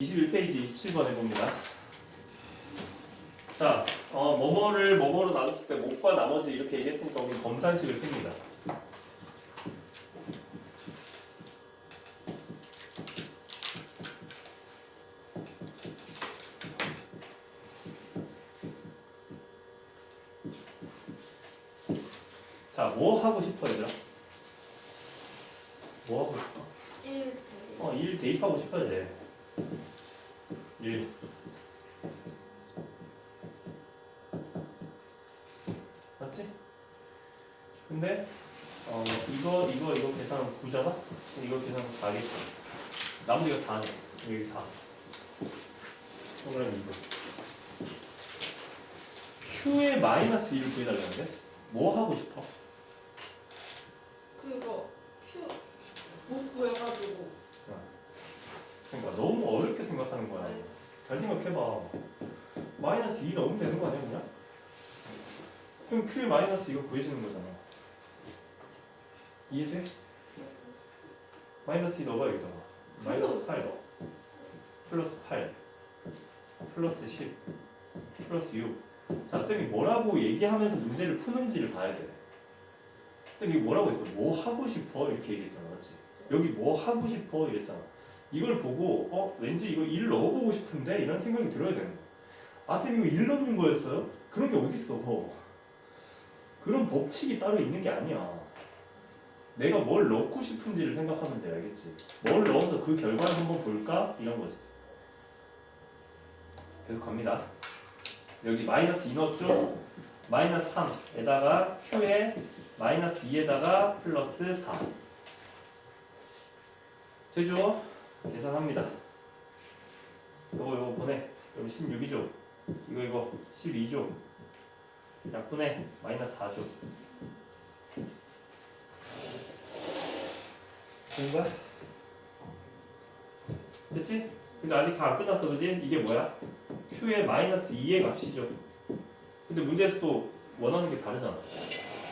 21페이지 27번 해봅니다. 자, 어, 뭐뭐를 뭐뭐로 나눴을 때 목과 나머지 이렇게 얘기했으니까 우리 검산식을 씁니다. 자, 뭐 하고 싶어 얘들아? 뭐 하고 싶어? 1 어, 일 대입하고 싶어야 돼. 일. 맞지? 근데 어 이거 이거 이거 계산하면 9잖아? 이거 계산하면 4겠지. 나머지가 4네. 여기 4. 그럼 이거. Q의 마이너스 1을 구해달라는데? 뭐 하고 싶어? 그거 큐못 구해가지고 그러니까 너무 어렵게 생각하는 거야. 네. 잘 생각해봐. 마이너스 2 넣으면 되는 거 아니야, 그냥? 그럼 Q의 마이너스 이거 구해주는 거잖아. 이해돼? 마이너스 2 넣어봐, 여기다가. 마이너스 8 넣어. 플러스 8. 플러스 10. 플러스 6. 자, 쌤이 뭐라고 얘기하면서 문제를 푸는지를 봐야 돼. 쌤이 뭐라고 했어? 뭐 하고 싶어? 이렇게 얘기했잖아, 맞지? 여기 뭐 하고 싶어? 이랬잖아. 이걸 보고 어 왠지 이거 1 넣어보고 싶은데 이런 생각이 들어야 되는 거야. 아쌤 이거 1 넣는 거였어요? 그런 게 어딨어? 그런 법칙이 따로 있는 게 아니야. 내가 뭘 넣고 싶은지를 생각하면 돼 알겠지? 뭘 넣어서 그 결과를 한번 볼까 이런 거지. 계속 갑니다. 여기 마이너스 2 넣었죠? 마이너스 3에다가 q에 마이너스 2에다가 플러스 4 되죠? 계산합니다. 요거 요거 보내. 여기 16이죠. 이거 이거 12죠. 약분해 마이너스 4죠. 된 거야? 됐지? 근데 아직 다 안 끝났어, 그지? 이게 뭐야? q의 마이너스 2의 값이죠. 근데 문제에서 또 원하는 게 다르잖아.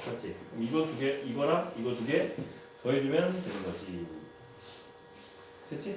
그럼 이거 두 개, 이거랑 이거 두 개 더해주면 되는 거지. 됐지?